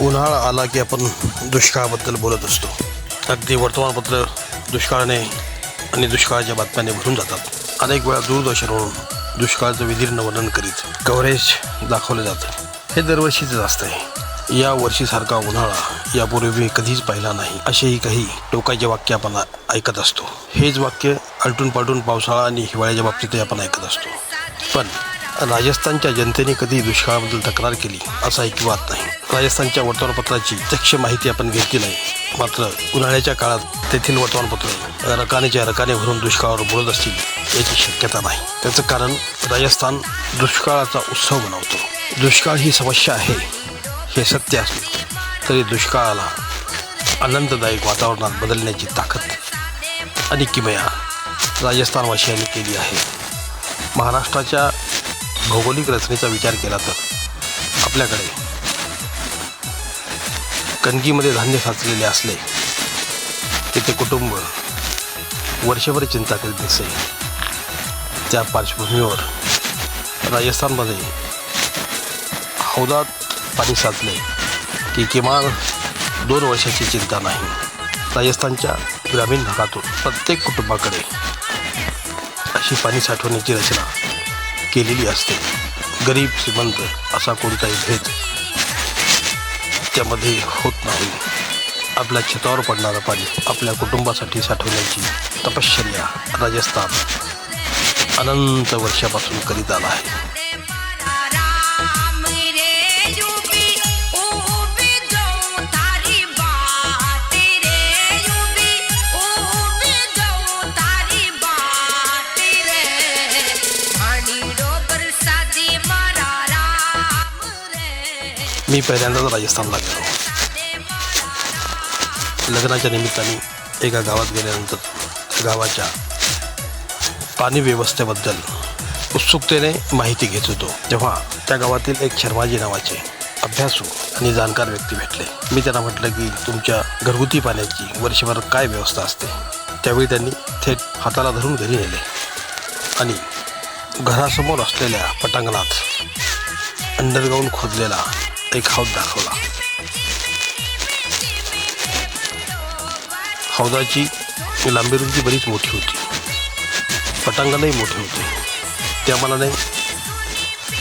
उन्हाळा आला की आपण दुष्काळाबद्दल बोलत असतो. अगदी वर्तमानपत्र दुष्काळाने आणि दुष्काळाच्या बातम्याने भरून जातात. अनेक वेळा दूरदर्शनवरून दुष्काळाचं विदीर्ण वर्णन करीत कव्हरेज दाखवलं जातं. हे दरवर्षीच असतं आहे या वर्षीसारखा उन्हाळा यापूर्वी मी कधीच पाहिला नाही असेही काही टोकाचे वाक्य आपण ऐकत असतो. हेच वाक्य आलटून पालटून पावसाळा आणि हिवाळ्याच्या बाबतीतही आपण ऐकत असतो. पण राजस्थानच्या जनतेने कधी दुष्काळाबद्दल तक्रार केली असं ऐकिवात नाही. राजस्थानच्या वर्तमानपत्राची चक्ष माहिती आपण घेतली नाही. मात्र उन्हाळ्याच्या काळात तेथील वर्तमानपत्र रकानेच्या रकाने भरून दुष्काळावर बोलत असतील याची शक्यता नाही. त्याचं कारण राजस्थान दुष्काळाचा उत्सव मनवतो दुष्काळ ही समस्या आहे हे सत्य असले तरी दुष्काळाला आनंददायक वातावरणात बदलण्याची ताकद आणि किमया राजस्थानवासियांनी केली आहे. महाराष्ट्राच्या भौगोलिक रचनेचा विचार केला तर आपल्याकडे कणकीमध्ये धान्य साचलेले असले तिथे कुटुंब वर्षभर चिंता करीत दिसे त्या पार्श्वभूमीवर राजस्थानमध्ये हौदात पाणी साचले की किमान दोन वर्षाची चिंता नाही. राजस्थानच्या ग्रामीण भागातून प्रत्येक कुटुंबाकडे अशी पाणी साठवण्याची रचना केलेली असते. गरीब श्रीमंत असा कोणताही भेद त्यामध्ये होत नाही. आपल्या छतावर पडणारं पाणी आपल्या कुटुंबासाठी साठवण्याची तपश्चर्या राजस्थान अनंत वर्षापासून करीत आला आहे. मी पहिल्यांदाच राजस्थानला गेलो लग्नाच्या निमित्ताने एका गावात गेल्यानंतर त्या गावाच्या पाणी व्यवस्थेबद्दल उत्सुकतेने माहिती घेत होतो तेव्हा त्या गावातील एक शर्माजी नावाचे अभ्यासू आणि जाणकार व्यक्ती भेटले मी त्यांना म्हटलं की तुमच्या घरगुती पाण्याची वर्षभर काय व्यवस्था असते त्यावेळी त्यांनी थेट हाताला धरून घरी नेले आणि घरासमोर असलेल्या पटांगणात अंडरग्राऊंड खोदलेला एक हौद दाखवला. हौदाची लांबी रुंदी बरीच मोठी होती. पटांगणही मोठे होते. त्या मनाने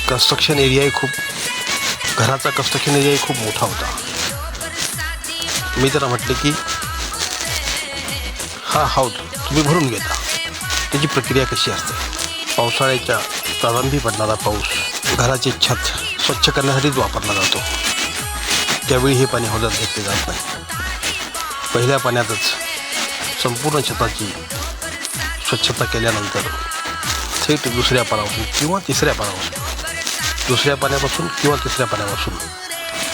कन्स्ट्रक्शन एरियाही खूप घराचा कन्स्ट्रक्शन एरियाही खूप मोठा होता. मी त्याला म्हटले की हा हौद तुम्ही भरून घेता. त्याची प्रक्रिया कशी असते? पावसाळ्याच्या प्रारंभी पडणारा पाऊस घराचे छत स्वच्छ करण्यासाठीच वापरला जातो. त्यावेळी हे पाणी हौदात घेतले जात नाही. पहिल्या पाण्यातच संपूर्ण छताची स्वच्छता केल्यानंतर थेट दुसऱ्या पाण्यापासून किंवा तिसऱ्या पाण्यापासून दुसऱ्या पाण्यापासून किंवा तिसऱ्या पाण्यापासून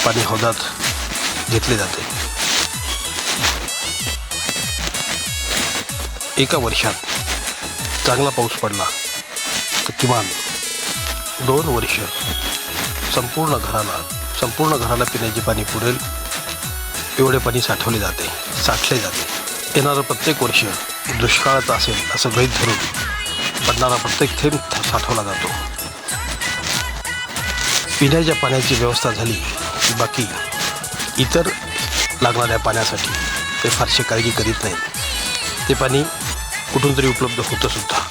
पाणी हौदात घेतले जाते. एका वर्षात चांगला पाऊस पडला तर किमान दोन वर्ष संपूर्ण घराला संपूर्ण घराला पिण्याचे पाणी पुरेल एवढे पाणी साठवले जाते साठले जाते. येणारं प्रत्येक वर्ष दुष्काळाचं असेल असं गृहीत धरून पडणारा प्रत्येक थेंब साठवला जातो. पिण्याच्या पाण्याची व्यवस्था झाली की बाकी इतर लागणाऱ्या पाण्यासाठी ते फारशी काळजी करीत नाहीत. ते पाणी कुठून तरी उपलब्ध होतं सुद्धा